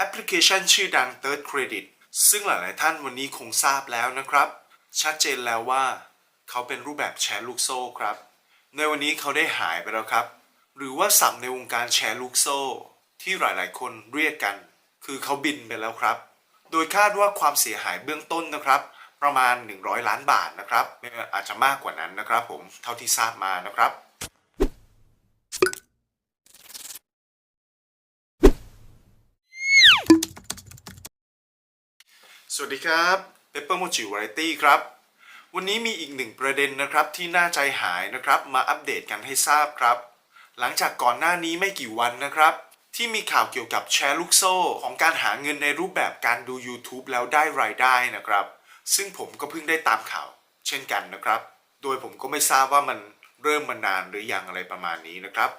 แอปพลิเคชันชื่อดัง Third Credit ซึ่งหลาย ๆ ท่านวันนี้คงทราบแล้วนะครับ ชัดเจนแล้วว่า เขาเป็นรูปแบบแชร์ลูกโซ่ครับ ในวันนี้เขาได้หายไปแล้วครับ หรือว่าศัพท์ในวงการแชร์ลูกโซ่ ที่หลาย ๆ คนเรียกกัน คือเขาบินไปแล้วครับ โดยคาดว่าความเสียหายเบื้องต้นนะครับประมาณ 100 ล้านบาทนะครับอาจจะมากกว่านั้นนะครับผมเท่าที่ทราบมานะครับ สวัสดีครับเปเปอร์โมจิวาไรตี้ครับ วันนี้มีอีกหนึ่งประเด็นนะครับที่น่าใจหายนะครับมาอัปเดตกันให้ทราบครับ หลังจากก่อนหน้านี้ไม่กี่วันนะครับ ที่มีข่าวเกี่ยวกับแชร์ลูกโซ่ของการหาเงินในรูปแบบการดู YouTube แล้วได้รายได้นะครับ ซึ่งผมก็เพิ่งได้ตามข่าว เช่นกันนะครับ โดยผมก็ไม่ทราบว่ามันเริ่มมานานหรือยังอะไรประมาณนี้นะครับ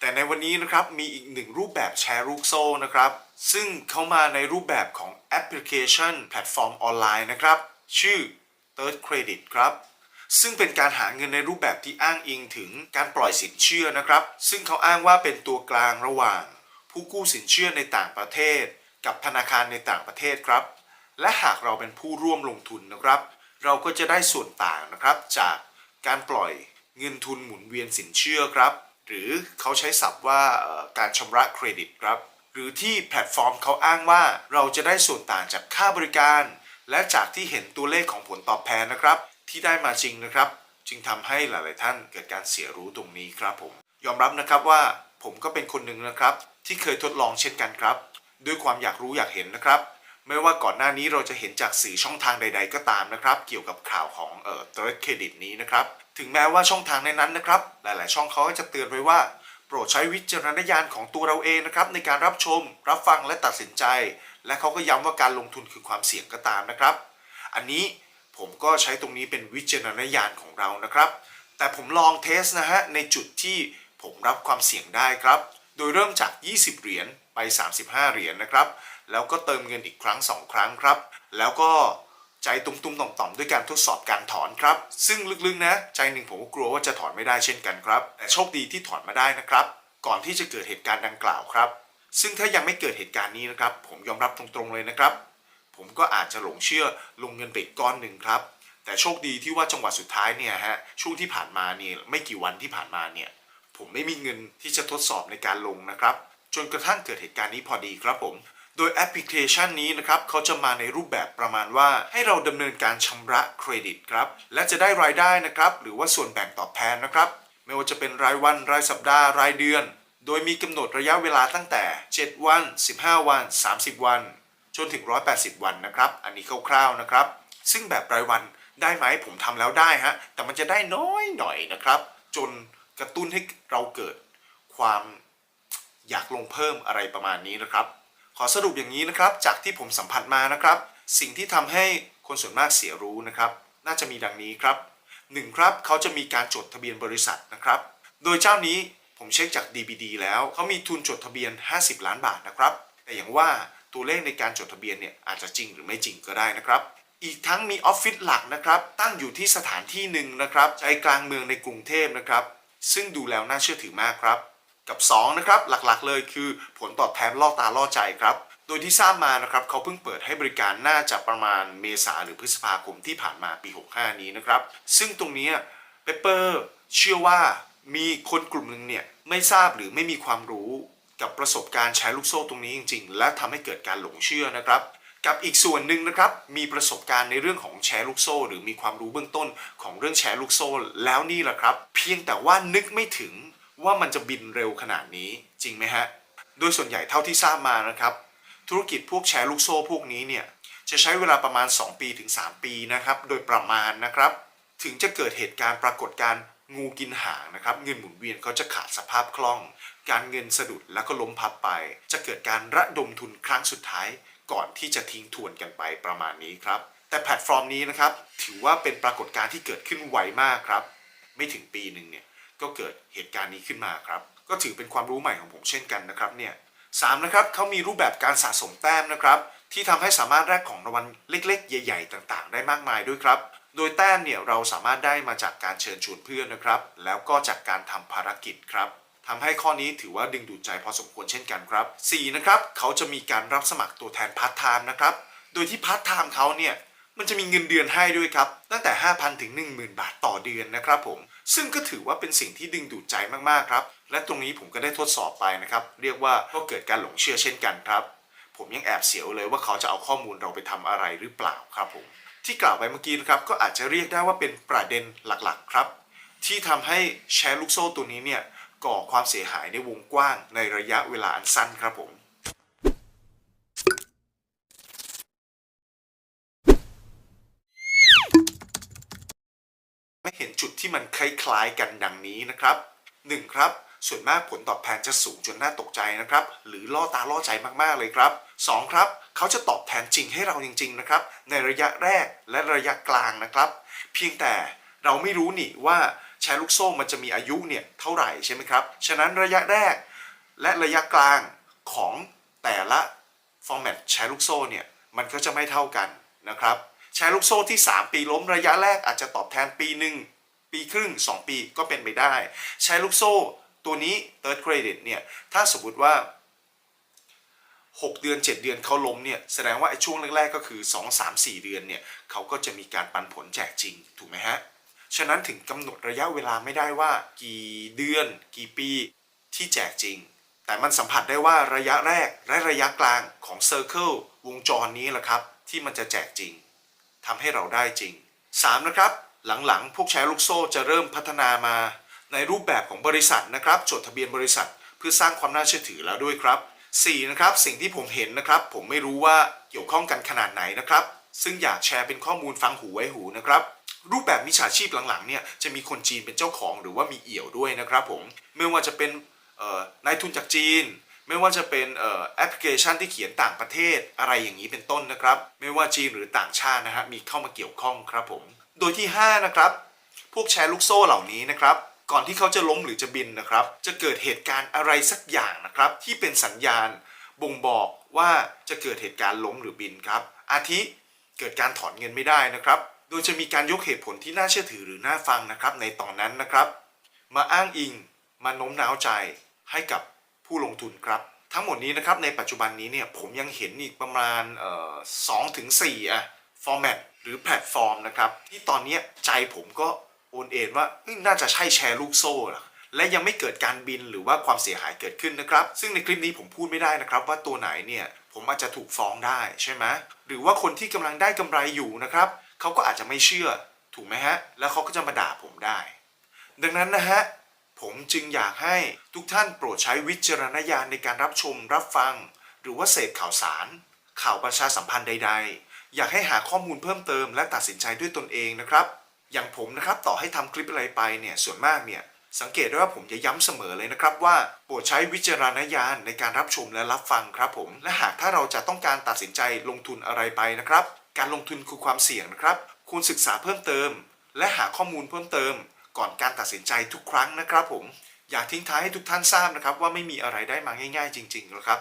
แต่ในวันนี้นะครับมีอีกหนึ่งรูปแบบแชร์ลูกโซ่นะครับ ซึ่งเข้ามาในรูปแบบของแอปพลิเคชันแพลตฟอร์มออนไลน์นะครับ ชื่อ Third Credit ครับ ซึ่งเป็นการหาเงินในรูปแบบที่อ้างอิงถึงการปล่อยสินเชื่อนะครับ ซึ่งเขาอ้างว่าเป็นตัวกลางระหว่าง ผู้กู้สินเชื่อในต่างประเทศ กับธนาคารในต่างประเทศครับ และหากเราเป็นผู้ร่วมลงทุนนะครับ เราก็จะได้ส่วนต่างนะครับจากการปล่อยเงินทุนหมุนเวียนสินเชื่อครับ หรือเขาใช้ศัพท์ว่าการชำระเครดิตครับ หรือที่แพลตฟอร์มเขาอ้างว่าเราจะได้ส่วนต่างจากค่าบริการ และจากที่เห็นตัวเลขของผลตอบแทนนะครับ ที่ได้มาจริงนะครับ จึงทำให้หลาย ๆ ท่านเกิดการเสียรู้ตรงนี้ครับผม ยอมรับนะครับว่าผมก็เป็นคนหนึ่งนะครับ ที่เคยทดลองเช่นกันครับ ด้วยความอยากรู้อยากเห็นนะครับ ไม่ว่าก่อนหน้านี้เราจะเห็นจากสื่อช่องทางใด ๆ ก็ตามนะครับ เกี่ยวกับข่าวของเอ่อ Third Credit นี้นะครับ ถึงแม้ว่าช่องทางในนั้นนะครับ หลายๆ ช่องเขาก็จะเตือนไว้ว่า โปรดใช้วิจารณญาณของตัวเราเองนะครับในการรับชม รับฟังและตัดสินใจ และเขาก็ย้ำว่าการลงทุนคือความเสี่ยงก็ตามนะครับ อันนี้ผมก็ใช้ตรงนี้เป็นวิจารณญาณของเรานะครับ แต่ผมลองเทสนะฮะในจุดที่ผมรับความเสี่ยงได้ครับ โดยเริ่มจาก 20 เหรียญไป 35 เหรียญนะครับ แล้วก็เติมเงินอีกครั้ง 2 ครั้งครับ แล้วก็ใจตุ้มๆต่อมๆด้วยการทดสอบการถอนครับ ซึ่งลึกๆนะ ใจหนึ่งผมก็กลัวว่าจะถอนไม่ได้เช่นกันครับ แต่โชคดีที่ถอนมาได้นะครับ ก่อนที่จะเกิดเหตุการณ์ดังกล่าวครับ ซึ่งถ้ายังไม่เกิดเหตุการณ์นี้นะครับ ผมยอมรับตรงๆเลยนะครับ ผมก็อาจจะหลงเชื่อลงเงินไปกก้อนหนึ่งครับ แต่โชคดีที่ว่าจังหวะสุดท้ายเนี่ยฮะ ช่วงที่ผ่านมาเนี่ยไม่กี่วันที่ผ่านมาเนี่ยผมไม่มีเงินที่จะทดสอบในการลงนะครับ จนกระทั่งเกิดเหตุการณ์นี้พอดีครับผม โดยแอปพลิเคชันนี้นะครับเขาจะมาในรูปแบบประมาณว่าให้เราดำเนินการชำระเครดิตครับ และจะได้รายได้นะครับ หรือว่าส่วนแบ่งตอบแทนนะครับ ไม่ว่าจะเป็นรายวันรายสัปดาห์รายเดือน โดยมีกำหนดระยะเวลาตั้งแต่ 7 วัน 15 วัน 30 วัน จนถึง 180 วันนะครับ อันนี้คร่าวๆนะครับ ซึ่งแบบรายวันได้ไหมผมทำแล้วได้ฮะแต่มันจะได้น้อยหน่อยนะครับ จนกระตุ้นให้เราเกิดความอยากลงเพิ่มอะไรประมาณนี้นะครับ ขอสรุปอย่างนี้นะครับ จากที่ผมสัมผัสมานะครับ สิ่งที่ทำให้คนส่วนมากเสียรู้นะครับ น่าจะมีดังนี้ครับ 1. ครับเขาจะมีการจดทะเบียนบริษัทนะครับ โดยเจ้านี้ผมเช็คจาก DBD แล้วเขามีทุนจดทะเบียน 50 ล้านบาทนะครับ แต่อย่างว่าตัวเลขในการจดทะเบียนเนี่ยอาจจะจริงหรือไม่จริงก็ได้นะครับ อีกทั้งมีออฟฟิศหลักนะครับตั้งอยู่ที่สถานที่หนึ่งนะครับใจกลางเมืองในกรุงเทพนะครับ ซึ่งดูแล้วน่าเชื่อถือมากครับ กับ 2 นะครับ หลักๆเลยคือผลตอบแทนล่อตาล่อใจครับ โดยที่ทราบมานะครับเขาเพิ่งเปิดให้บริการน่าจะประมาณเมษาหรือพฤษภาคมที่ผ่านมาปี 65 นี้นะครับ ซึ่งตรงนี้เปเปอร์เชื่อว่ามีคนกลุ่มหนึ่งเนี่ยไม่ทราบหรือไม่มีความรู้กับประสบการณ์แชร์ลูกโซ่ตรงนี้จริง ๆ และทำให้เกิดการหลงเชื่อนะครับ กับอีกส่วนหนึ่งนะครับ มีประสบการณ์ในเรื่องของแชร์ลูกโซ่ หรือมีความรู้เบื้องต้นของเรื่องแชร์ลูกโซ่ แล้วนี่แหละครับ เพียงแต่ว่านึกไม่ถึง ว่ามันจะบินเร็วขนาดนี้จริงไหมฮะ โดยส่วนใหญ่เท่าที่ทราบมานะครับ ธุรกิจพวกแชร์ลูกโซ่พวกนี้เนี่ยจะใช้เวลาประมาณ 2 ปีถึง 3 ปีนะครับ โดยประมาณนะครับ ถึงจะเกิดเหตุการณ์ปรากฏการณ์งูกินหางนะครับ เงินหมุนเวียนเขาจะขาดสภาพคล่อง การเงินสะดุดแล้วก็ล้มพับไป จะเกิดการระดมทุนครั้งสุดท้าย ก่อนที่จะทิ้งทวนกันไปประมาณนี้ครับ แต่แพลตฟอร์มนี้นะครับ ถือว่าเป็นปรากฏการณ์ที่เกิดขึ้นไวมากครับ ไม่ถึงปีหนึ่งเนี่ย ก็เกิดเหตุการณ์นี้ขึ้นมาครับ ก็ถือเป็นความรู้ใหม่ของผมเช่นกันนะครับเนี่ยสามนะครับเขามีรูปแบบการสะสมแต้มนะครับ ที่ทำให้สามารถแลกของรางวัลเล็ก ๆ ใหญ่ ๆ ต่างๆ ได้มากมายด้วยครับ โดยแต้มเนี่ยเราสามารถได้มาจากการเชิญชวนเพื่อนนะครับ แล้วก็จากการทำภารกิจครับทำให้ข้อนี้ถือว่าดึงดูดใจพอสมควรเช่นกันครับ 4 นะครับเขาจะมีการรับสมัครตัวแทนพาร์ทไทม์นะครับ โดยที่พาร์ทไทม์เขาเนี่ย มันจะมีเงินเดือนให้ด้วยครับ ตั้งแต่ 5,000 ถึง 10,000 บาทต่อเดือนนะครับผม ซึ่งก็ถือว่าเป็นสิ่งที่ดึงดูดใจมากๆครับ และตรงนี้ผมก็ได้ทดสอบไปนะครับ เรียกว่าก็เกิดการหลงเชื่อเช่นกันครับ ผมยังแอบเสียวเลยว่าเขาจะเอาข้อมูลเราไปทำอะไรหรือเปล่าครับผม ที่กล่าวไปเมื่อกี้นะครับก็อาจจะเรียกได้ว่าเป็นประเด็นหลักๆครับ ที่ทำให้แชร์ลูกโซ่ตัวนี้เนี่ยก่อความเสียหายในวงกว้างในระยะเวลาอันสั้นครับผม ไม่เห็นจุดที่มันคล้ายๆกันดังนี้นะครับ 1. ครับ ส่วนมากผลตอบแทนจะสูงจนน่าตกใจนะครับ หรือล่อตาล่อใจมากๆเลยครับ 2. ครับ เขาจะตอบแทนจริงให้เราจริง ๆ นะครับ ในระยะแรกและระยะกลางนะครับ เพียงแต่เราไม่รู้นี่ว่าแชร์ลูกโซ่มันจะมีอายุเนี่ยเท่าไหร่ใช่ไหมครับ ฉะนั้นระยะแรกและระยะกลางของแต่ละฟอร์แมตแชร์ลูกโซ่เนี่ยมันก็จะไม่เท่ากันนะครับ แชร์ลูกโซ่ที่ 3 ปีล้มระยะแรกอาจจะตอบแทนปีหนึ่งปีครึ่ง 2 ปีก็เป็นไปได้ แชร์ลูกโซ่ตัวนี้ third credit เนี่ยถ้าสมมติว่า 6 เดือน 7 เดือนเขาล้มเนี่ยแสดงว่าไอ้ช่วงแรกๆก็คือ 2 3 4 เดือนเนี่ยเขาก็จะมีการปันผลแจกจริงถูกไหมฮะฉะนั้นถึงกำหนดระยะเวลาไม่ได้ว่า กี่เดือน กี่ปีที่แจกจริง แต่มันสัมผัสได้ว่าระยะแรกและระยะกลางของ Circle วงจรนี้แหละครับ ที่มันจะแจกจริง ทำให้เราได้จริง 3. นะครับ หลังๆ พวกแชร์ลูกโซ่จะเริ่มพัฒนามา ในรูปแบบของบริษัทนะครับ จดทะเบียนบริษัท เพื่อสร้างความน่าเชื่อถือแล้วด้วยครับ 4. นะครับ สิ่งที่ผมเห็นนะครับ ผมไม่รู้ว่าเกี่ยวข้องกันขนาดไหนนะครับ ซึ่งอยากแชร์เป็นข้อมูลฟังหูไว้หูนะครับรูปแบบมิจฉาชีพหลังๆเนี่ยจะมีคนจีนเป็นเจ้าของหรือว่ามีเอี่ยวด้วยนะครับผมไม่ว่าจะเป็นนายทุนจากจีน ไม่ว่าจะเป็นแอปพลิเคชันที่เขียนต่างประเทศอะไรอย่างนี้เป็นต้นนะครับ ไม่ว่าจีนหรือต่างชาตินะฮะมีเข้ามาเกี่ยวข้องครับผม โดยที่ 5 นะครับ พวกแชร์ลูกโซ่เหล่านี้นะครับก่อนที่เขาจะล้มหรือจะบินนะครับ จะเกิดเหตุการณ์อะไรสักอย่างนะครับ ที่เป็นสัญญาณบ่งบอกว่าจะเกิดเหตุการณ์ล้มหรือบินครับ อาทิเกิดการถอนเงินไม่ได้นะครับ โดยจะมีการยกเหตุผลที่น่าเชื่อถือหรือน่าฟังนะครับ ในตอนนั้นนะครับ มาอ้างอิง มาโน้มน้าวใจให้กับ ผู้ลงทุนครับ ทั้งหมดนี้นะครับในปัจจุบันนี้เนี่ยผมยังเห็นอีกประมาณสองถึงสี่อะฟอร์แมตหรือแพลตฟอร์มนะครับที่ตอนนี้ใจผมก็โอนเอ็นว่าน่าจะใช่แชร์ลูกโซ่ละและยังไม่เกิดการบินหรือว่าความเสียหายเกิดขึ้นนะครับ ซึ่งในคลิปนี้ผมพูดไม่ได้นะครับ ว่าตัวไหนเนี่ยผมอาจจะถูกฟ้องได้ใช่ไหมหรือว่าคนที่กำลังได้กำไรอยู่นะครับเขาก็อาจจะไม่เชื่อถูกไหมฮะแล้วเขาก็จะมาด่าผมได้ ดังนั้นนะฮะ ผมจึงอยากให้ทุกท่านโปรดใช้วิจารณญาณในการรับชมรับฟัง หรือว่าเสพข่าวสาร ข่าวประชาสัมพันธ์ใด ๆ อยากให้หาข้อมูลเพิ่มเติมและตัดสินใจด้วยตนเองนะครับ อย่างผมนะครับต่อให้ทำคลิปอะไรไปเนี่ยส่วนมากเนี่ยสังเกตได้ว่าผมจะย้ำเสมอเลยนะครับว่าโปรดใช้วิจารณญาณในการรับชมและรับฟังครับผม และหากถ้าเราจะต้องการตัดสินใจลงทุนอะไรไปนะครับ การลงทุนคือความเสี่ยงนะครับควรศึกษาเพิ่มเติม และหาข้อมูลเพิ่มเติม ก่อนการตัดสินใจทุกครั้งนะครับผม อยากทิ้งท้ายให้ทุกท่านทราบนะครับ ว่าไม่มีอะไรได้มาง่ายๆ จริงๆนะครับ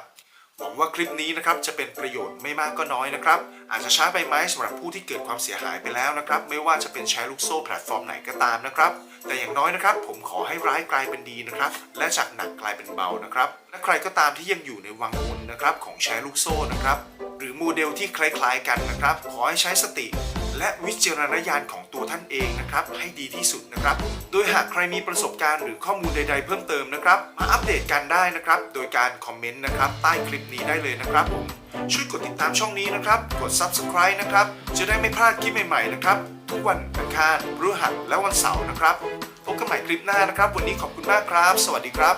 หวังว่าคลิปนี้นะครับจะเป็นประโยชน์ไม่มากก็น้อยนะครับ อาจจะช้าไปไหมสำหรับผู้ที่เกิดความเสียหายไปแล้วนะครับ ไม่ว่าจะเป็นแชร์ลูกโซ่แพลตฟอร์มไหนก็ตามนะครับ แต่อย่างน้อยนะครับ ผมขอให้ร้ายกลายเป็นดีนะครับ และจากหนักกลายเป็นเบานะครับ และใครก็ตามที่ยังอยู่ในวังวนนะครับของแชร์ลูกโซ่นะครับ หรือโมเดลที่คล้ายๆกันนะครับ ขอให้ใช้สติ และวิจารณญาณของตัวท่านเองนะครับ ให้ดีที่สุดนะครับ โดยหากใครมีประสบการณ์หรือข้อมูลใด ๆ เพิ่มเติมนะครับ มาอัปเดตกันได้นะครับ โดยการคอมเมนต์นะครับ ใต้คลิปนี้ได้เลยนะครับผมช่วยกดติดตามช่องนี้นะครับ กด subscribe นะครับ จะได้ไม่พลาดคลิปใหม่ๆนะครับ ทุกวันอังคารพฤหัสและวันเสาร์นะครับ พบกันใหม่คลิปหน้านะครับ วันนี้ขอบคุณมากครับ สวัสดีครับ